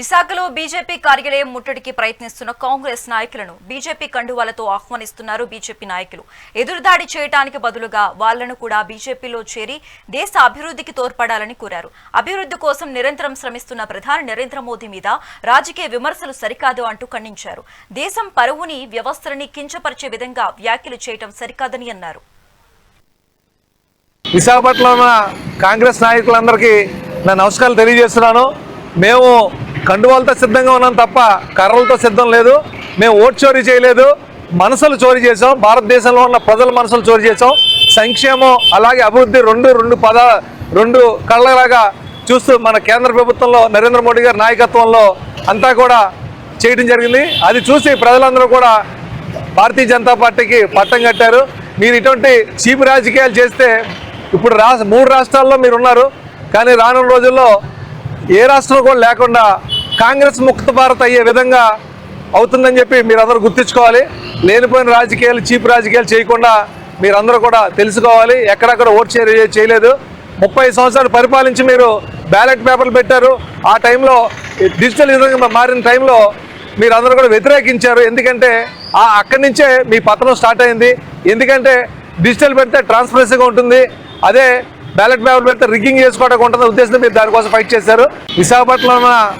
విశాఖలో బీజేపీ కార్యాలయం ముట్టడికి ప్రయత్నిస్తున్న కాంగ్రెస్ నాయకులను బీజేపీ కండువాలతో ఆహ్వానిస్తున్నారు బీజేపీ నాయకులు. ఎదురుదాడి చేయడానికి బదులుగా వాళ్ళను కూడా బీజేపీలో చేరి దేశ అభివృద్ధికి తోడ్పడాలని కోరారు. అభివృద్ధి కోసం నిరంతరం శ్రమిస్తున్న ప్రధాని నరేంద్ర మోదీ మీద రాజకీయ విమర్శలు సరికాదు అంటూ ఖండించారు. దేశం పరువుని వ్యవస్థలని కించపరిచే విధంగా వ్యాఖ్యలు చేయటం సరికాదని అన్నారు. విశాఖపట్నంలో కాంగ్రెస్ నాయకులందరికీ నా నమస్కారాలు తెలియజేస్తున్నాను. మేము కండువాలతో సిద్ధంగా ఉన్నాం తప్ప కర్రలతో సిద్ధం లేదు. మేము ఓటు చోరీ చేయలేదు. మనసులు చోరీ చేసాం భారతదేశంలో ఉన్న ప్రజల మనసులు చోరీ చేసాం సంక్షేమం అలాగే అభివృద్ధి రెండు రెండు పద రెండు కళ్ళలాగా చూస్తూ మన కేంద్ర ప్రభుత్వంలో నరేంద్ర మోడీ గారి నాయకత్వంలో అంతా కూడా చేయడం జరిగింది. అది చూసి ప్రజలందరూ కూడా భారతీయ జనతా పార్టీకి పట్టం కట్టారు. మీరు ఇటువంటి చీపు రాజకీయాలు చేస్తే ఇప్పుడు రాష్ట్ర మూడు రాష్ట్రాల్లో మీరు ఉన్నారు. కానీ రానున్న రోజుల్లో ఏ రాష్ట్రం కూడా లేకుండా కాంగ్రెస్ ముక్త భారత్ అయ్యే విధంగా అవుతుందని చెప్పి మీరందరూ గుర్తించుకోవాలి. లేనిపోయిన రాజకీయాలు చీపు రాజకీయాలు చేయకుండా మీరందరూ కూడా తెలుసుకోవాలి. ఎక్కడెక్కడ ఓట్ చే- చేయలేదు. ముప్పై సంవత్సరాలు పరిపాలించి మీరు బ్యాలెట్ పేపర్లు పెట్టారు. ఆ టైంలో డిజిటల్ విధంగా మారిన టైంలో మీరందరూ కూడా వ్యతిరేకించారు. ఎందుకంటే ఆ అక్కడి నుంచే మీ పతనం స్టార్ట్ అయింది. ఎందుకంటే డిజిటల్ పెడితే ట్రాన్స్పరెన్సీగా ఉంటుంది. అదే బ్యాలెట్ పేపర్ పెడితే రిగ్గింగ్ చేసుకోవడానికి ఉంటుంది ఉద్దేశంతో మీరు దానికోసం ఫైట్ చేశారు. విశాఖపట్నంలో ఉన్న